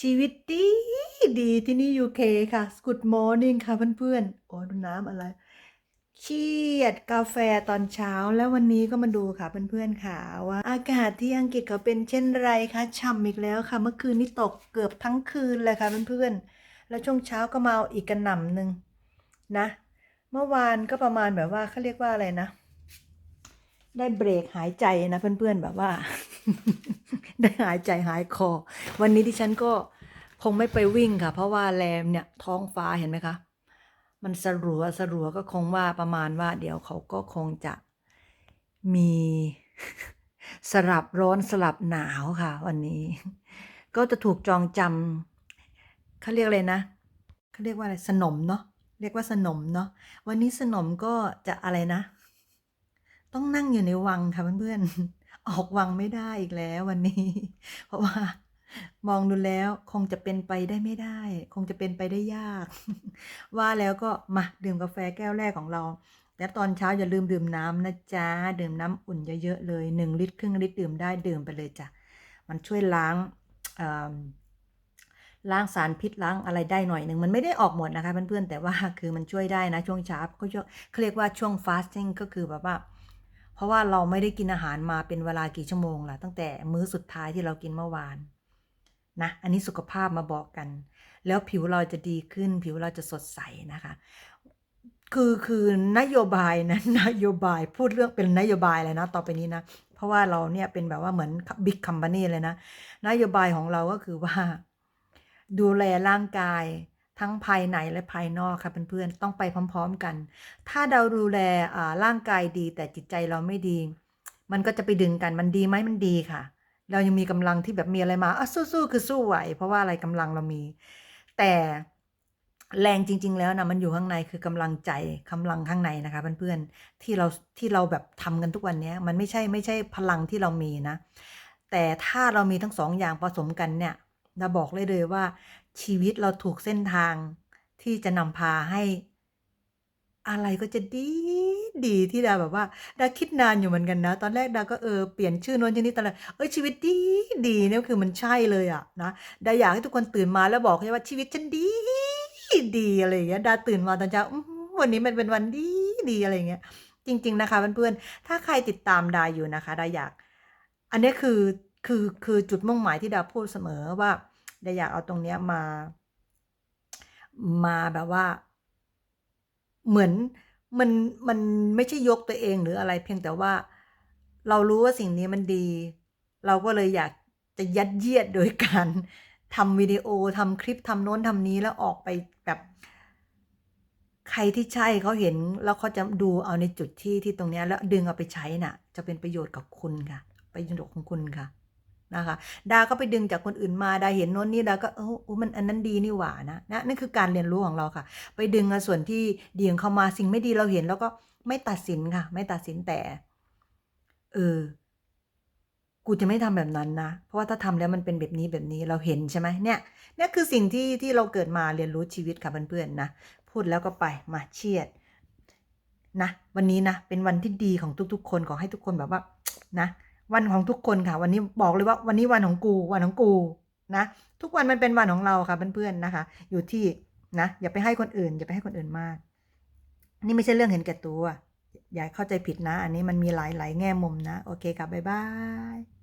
ชีวิตดีดีที่นี่ UK ค่ะ Good morning ค่ะเพื่อนๆ โอ้ดูน้ำอะไรเครียดกาแฟตอนเช้าแล้ววันนี้ก็มาดูค่ะเพื่อนๆค่ะว่า อากาศที่อังกฤษเขาเป็นเช่นไรคะฉ่ำอีกแล้วค่ะ เมื่อคืนนี้ตกเกือบทั้งคืนเลยค่ะเพื่อนๆ แล้วช่วงเช้าก็มาเอาอีกกระหน่ำหนึ่งนะ เมื่อวานก็ประมาณแบบว่าเขาเรียกว่าอะไรนะ ได้เบรกหายใจนะเพื่อนๆแบบว่า ได้หายใจหายคอ วันนี้ที่ฉันก็คงไม่ไปวิ่งค่ะ เพราะว่าแรมเนี่ยท้องฟ้าเห็นไหมคะ มันสลัวสลัวก็คงว่าประมาณว่า เดี๋ยวเขาก็คงจะมีสลับร้อนสลับหนาวค่ะ วันนี้ ก็จะถูกจองจำเขาเรียกอะไรนะเขาเรียกว่าอะไรสนมเนาะเรียกว่าสนมเนาะวันนี้สนมก็จะอะไรนะ ต้องนั่งอยู่ในวังค่ะเพื่อนๆ ออกวังไม่ได้อีกแล้ววันนี้ เพราะว่า มองดูแล้วคงจะเป็นไปได้ไม่ได้ คงจะเป็นไปได้ยาก ว่าแล้วก็มาดื่มกาแฟแก้วแรกของเราแต่ตอนเช้าอย่าลืมดื่มน้ำนะจ๊ะ ดื่มน้ำอุ่นเยอะๆเลยหนึ่งลิตรครึ่งลิตรดื่มได้ดื่มไปเลยจ้ะ มันช่วยล้างล้างสารพิษล้างอะไรได้หน่อยหนึ่งมันไม่ได้ออกหมดนะคะเพื่อนๆแต่ว่าคือมันช่วยได้นะช่วงเช้าก็เขาเรียกว่าช่วง fasting ก็คือแบบว่า เพราะว่าเราไม่ได้กินอาหารมาเป็นเวลากี่ชั่วโมงล่ะตั้งแต่มื้อสุดท้ายที่เรากินเมื่อวานนะอันนี้สุขภาพมาบอกกัน แล้วผิวเราจะดีขึ้น ผิวเราจะสดใสนะคะ คือคือนโยบายนะนโยบายพูดเรื่องเป็นนโยบายเลยนะต่อไปนี้นะ เพราะว่าเราเนี่ยเป็นแบบว่าเหมือนบิ๊กคัม a านีเลยนะ นโยบายของเราก็คือว่า ดูแลร่างกาย ทั้งภายในและภายนอกค่ะเพื่อนๆ ต้องไปพร้อม ๆกัน ถ้าเราดูแลร่างกายดี แต่จิตใจเราไม่ดี มันก็จะไปดึงกันมันดีไหมมันดีค่ะ เรายังมีกำลังที่แบบมีอะไรมาอะสู้ๆคือสู้ไหว เพราะว่าอะไรกำลังเรามี แต่แรงจริง ๆ แล้วนะมันอยู่ข้างในคือกำลังใจกำลังข้างในนะคะเพื่อนๆที่เราที่เราแบบทำกันทุกวันนี้มันไม่ใช่ไม่ใช่พลังที่เรามีนะ แต่ถ้าเรามีทั้งสองอย่างผสมกันเนี่ย เราบอกเลยเลยว่า ชีวิตเราถูกเส้นทางที่จะนำพาให้ อะไรก็จะดีดีที่ดาแบบว่าดาคิดนานอยู่เหมือนกันนะ ตอนแรกดาก็เออเปลี่ยนชื่อน้นชื่อนี้ตอนแรกเอ้ยชีวิตดีดีเนี่ยคือมันใช่เลยอะนะดาอยากให้ทุกคนตื่นมาแล้วบอกให้ว่าชีวิตฉันดีดีอะไรอย่างเงี้ยดาตื่นมาตอนเช้าวันนี้มันเป็นวันดีดีอะไรอย่างเงี้ยจริง ๆ นะคะเพื่อนๆถ้าใครติดตามดาอยู่นะคะดาอยาก อันนี้คือ คือคือจุดมุ่งหมายที่ดาพูดเสมอว่าดาอยากเอาตรงเนี้ยมา มาแบบว่า เหมือนมันมันไม่ใช่ยกตัวเองหรืออะไรเพียงแต่ว่า เรารู้ว่าสิ่งนี้มันดี เราก็เลยอยากจะยัดเยียดโดยการทำวิดีโอทำคลิปทำโน้นทำนี้แล้วออกไปแบบใครที่ใช่เขาเห็นแล้วเขาจะดูเอาในจุดที่ที่ตรงนี้แล้วดึงเอาไปใช้น่ะ จะเป็นประโยชน์กับคุณค่ะ ประโยชน์ของคุณค่ะ นะคะดาก็ไปดึงจากคนอื่นมาดาเห็นโน้นนี่ดาก็เออโอ้มันอันนั้นดีนี่หว่านะนะนั่นคือการเรียนรู้ของเราค่ะ ไปดึงอาส่วนที่ดีของเขามาสิ่งไม่ดีเราเห็น แล้วก็ไม่ตัดสินค่ะ ไม่ตัดสินแต่ เออ กูจะไม่ทำแบบนั้นนะ เพราะว่าถ้าทำแล้วมันเป็นแบบนี้แบบนี้เราเห็นใช่ไหมเนี่ยเนี่ยคือสิ่งที่ที่เราเกิดมาเรียนรู้ชีวิตค่ะเพื่อนๆนะพูดแล้วก็ไปมาเชียดนะวันนี้นะเป็นวันที่ดีของทุก ๆ คนขอให้ทุกคนแบบว่านะ วันของทุกคนค่ะ วันนี้บอกเลยว่าวันนี้วันของกูวันของกูนะทุกวันมันเป็นวันของเราค่ะเพื่อนๆนะคะ อยู่ที่นะอย่าไปให้คนอื่น อย่าไปให้คนอื่นมาก นี่ไม่ใช่เรื่องเห็นแก่ตัว อย่าเข้าใจผิดนะ อันนี้มันมีหลายๆแง่มุมนะ โอเคค่ะบ๊ายบาย